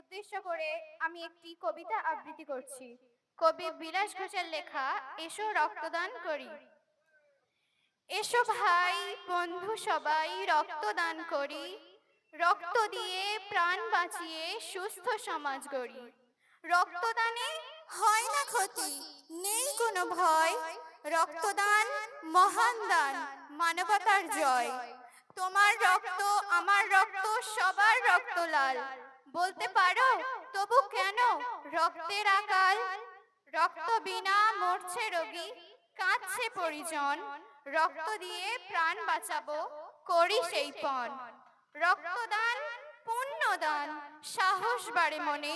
উদ্দেশ্য করে আমি একটি কবিতা আবৃত্তি করছি। কবি বিলাস ঘোষের লেখা, এসো রক্তদান করি। এসো ভাই, বন্ধু সবাই, রক্তদান করি। রক্ত দিয়ে প্রাণ বাঁচিয়ে সুস্থ সমাজ গড়ি। রক্তদানে হয় না ক্ষতি, নেই কোনো ভয়। রক্তদান মহান দান, মানবতার জয়। তোমার রক্ত, আমার রক্ত, সবার রক্ত লাল। বলতে পারো, তবু কেন? রক্তের আকাল, রক্ত বিনা মরছে রোগী, কাঁদছে পরিজন, রক্ত দিয়ে প্রাণ বাঁচাবো, করি সেই পণ। রক্তদান, পুণ্যদান, সাহস বাড়ে মনে,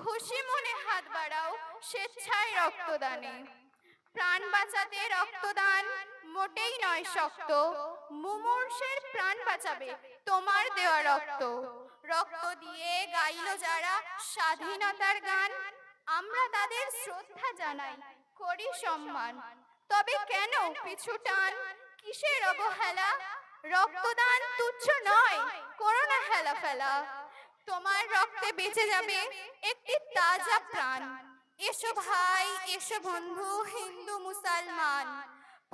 খুশি মনে হাত বাড়াও স্বেচ্ছায় রক্তদানে। প্রাণ বাঁচাতে রক্তদান মোটেই নয় শক্ত, মুমূর্ষের প্রাণ বাঁচাবে তোমার দেওয়া রক্ত। রক্ত দিয়ে গাইল যারা স্বাধীনতার গান, আমরা তাদের শ্রদ্ধা জানাই, করি সম্মান। তবে কেন পিছু টান? কিসের অবহেলা? রক্তদান তুচ্ছ নয়, করোনা হেলা ফেলা তোমার রক্তে বেঁচে যাবে একটি তাজা প্রাণ। এসো ভাই, এসো বন্ধু, হিন্দু, মুসলমান।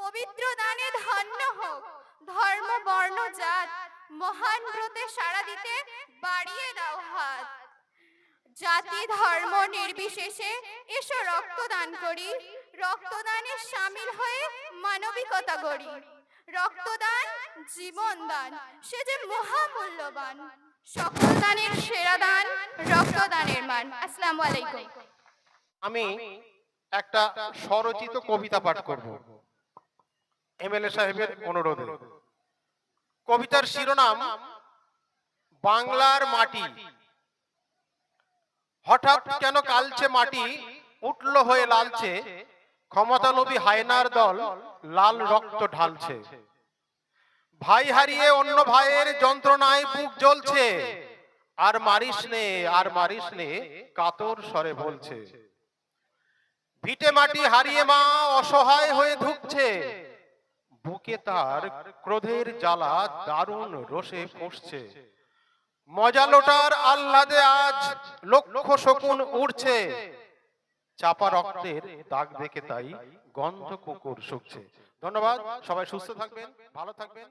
পবিত্র দানে ধন্য হোক, ধর্ম, বর্ণ, জাত। মহান ব্রতে সাড়া দিতে বাড়িয়ে দাও হাত। জাতি ধর্ম নির্বিশেষে এসো রক্তদান করি। রক্তদানে সামিল হয়ে মানবিকতা গড়ি। রক্তদান জীবন দান সে যে মহামূল্যবান। সকল দানের সেরা দান রক্তদানের মান। আসসালামু আলাইকুম। আমি একটা স্বরচিত কবিতা পাঠ করব। এমএলএ সাহেবের অনুরোধে। কবিতার শিরোনাম বাংলার মাটি। হঠাৎ কেন কালচে মাটি উঠল হয়ে লালচে? ক্ষমতালোভী হায়নার দল লাল রক্ত ঢালছে। ভাই হারিয়ে অন্য ভাইয়ের যন্ত্রণায় বুক জ্বলছে। আর মারিস নে আর মারিস নে কাতর স্বরে বলছে। ভিটে মাটি হারিয়ে মা অসহায় হয়ে ধুকছে। বুকে তার ক্রোধের জ্বালা দারুণ রোষে পড়ছে মজা লোটার আহ্লাদে আজ লক্ষ শকুন উড়ছে। চাপা রক্তের দাগ দেখে তাই গন্ধ কুকুর শুকছে। ধন্যবাদ, সবাই সুস্থ থাকবেন, ভালো থাকবেন।